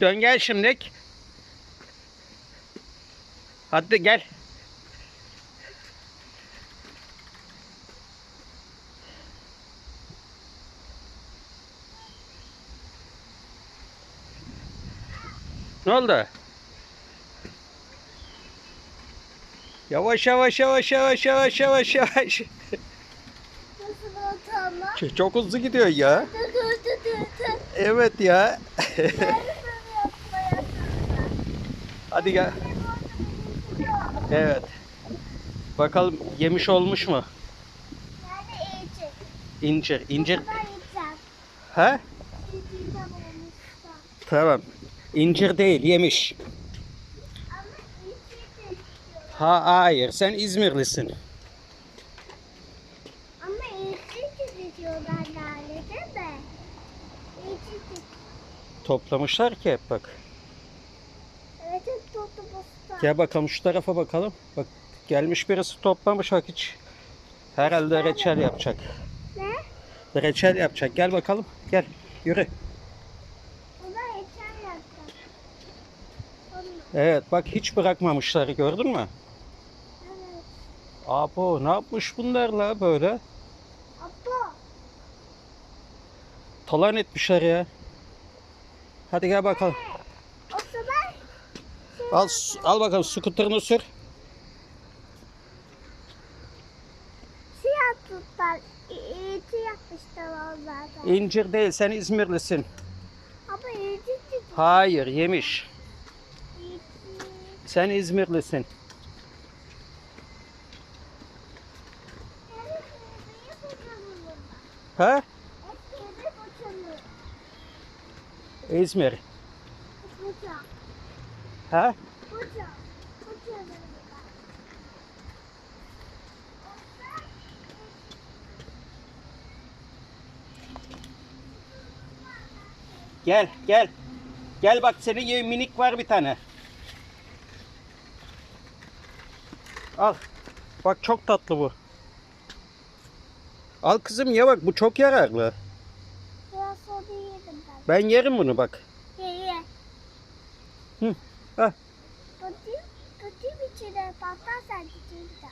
Dön gel şimdilik. Hadi gel. Ne oldu? Yavaş yavaş yavaş yavaş yavaş yavaş yavaş. Nasıl oturma? Ç- Çok hızlı gidiyor ya. Evet ya. Hadi gel. Evet. Bakalım yemiş olmuş mu? İncir. İncir. Olmuşsa. Tamam. İncir değil yemiş. Ha hayır sen İzmirlisin. Ama eğitim de istiyorlar nerede değil mi? Eğitim de. Toplamışlar ki hep bak. Evet hep tuttu bosta. Gel bakalım şu tarafa bakalım. Bak gelmiş birisi toplamış bak hiç. Herhalde reçel yapacak. Ne? Reçel yapacak. Gel bakalım. Gel. Yürü. Evet bak hiç bırakmamışlar gördün mü? Evet. Abo ne yapmış bunlar la böyle? Abla. Talan etmişler ya. Hadi gel bakalım. Şey Al, al bakalım skuterını sür. siyah tutlar. Eğitim yapmışlar onlardan. İncir değil sen İzmirlisin. Ama eğitim de Hayır yemiş. eğitim. Sen İzmirlisin. Ha? İzmir. Koca. Kocaman. Gel gel. Gel bak senin gibi minik var bir tane. Al. Bak çok tatlı bu. Al kızım ye bak bu çok yararlı. Biraz sonra yedim ben. Ben yerim bunu bak. Ye ye. Hı. 哎。到底，到底，米奇的爸爸是怎样的？